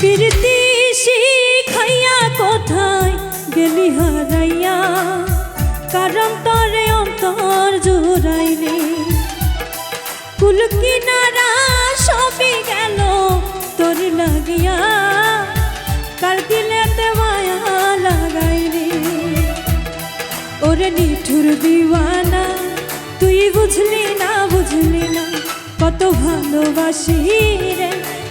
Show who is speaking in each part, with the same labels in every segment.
Speaker 1: প্রীতি শিখাইয়া কোথায় গেলি হারাইয়া? কারণ তরে অন্তর জোড়াইলি। কুল কিনারা সবই গেল তোর লাগিয়া। কার দিলেতে মায়া লাগাইলি? ওরে নিঠুর দিওয়ানা, তুই বুঝলি না বুঝলি না, কত ভালোবাসি রে।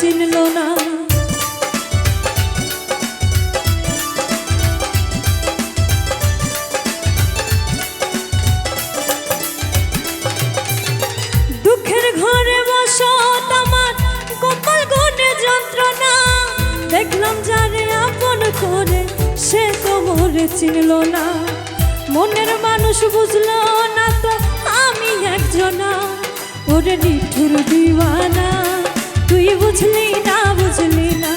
Speaker 1: চিনল না। দুঃখের ঘরে বসত আমার কপাল গুনে যন্ত্রণা। দেখলাম যারে আপন করে, সে তো মোরে চিনল না। মনের মানুষ বুঝলো না তো আমি একজনা। ওরে নিঠুর দিওয়ানা। তুই বুঝলি না বুঝলি না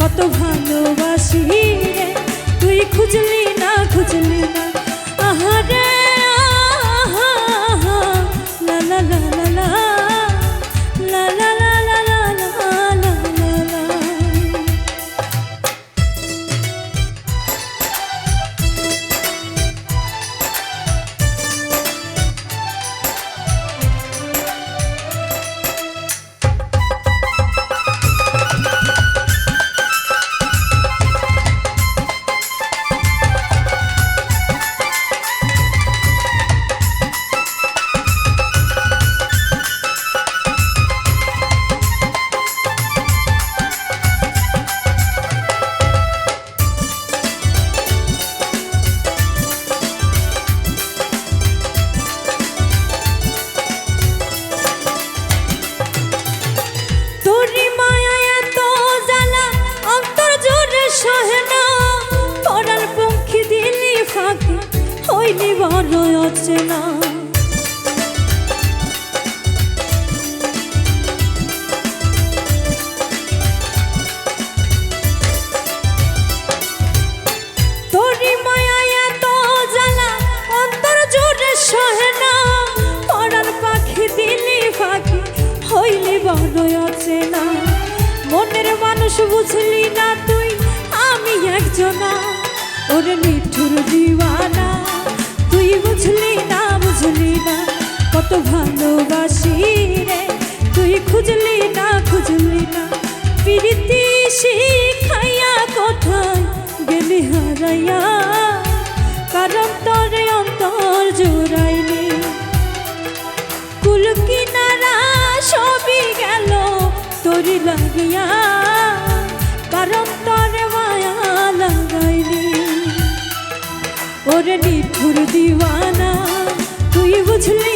Speaker 1: কত ভালোবাসি রে। তুই খুঁজলি না খুঁজলি না। অচেনা মনের মানুষ বুঝলি না তুই আমি একজনা। ওরে নিঠুর দিওয়ানা তুই হারাইয়া, কারণ তরে অন্তর জোড়াইলি কুলকি নারা সবই গেল তোরি লাগিয়া, কারণ তরে মায়া লাগাইলি ওরে নিঠুর দিওয়ানা, তুই বুঝলি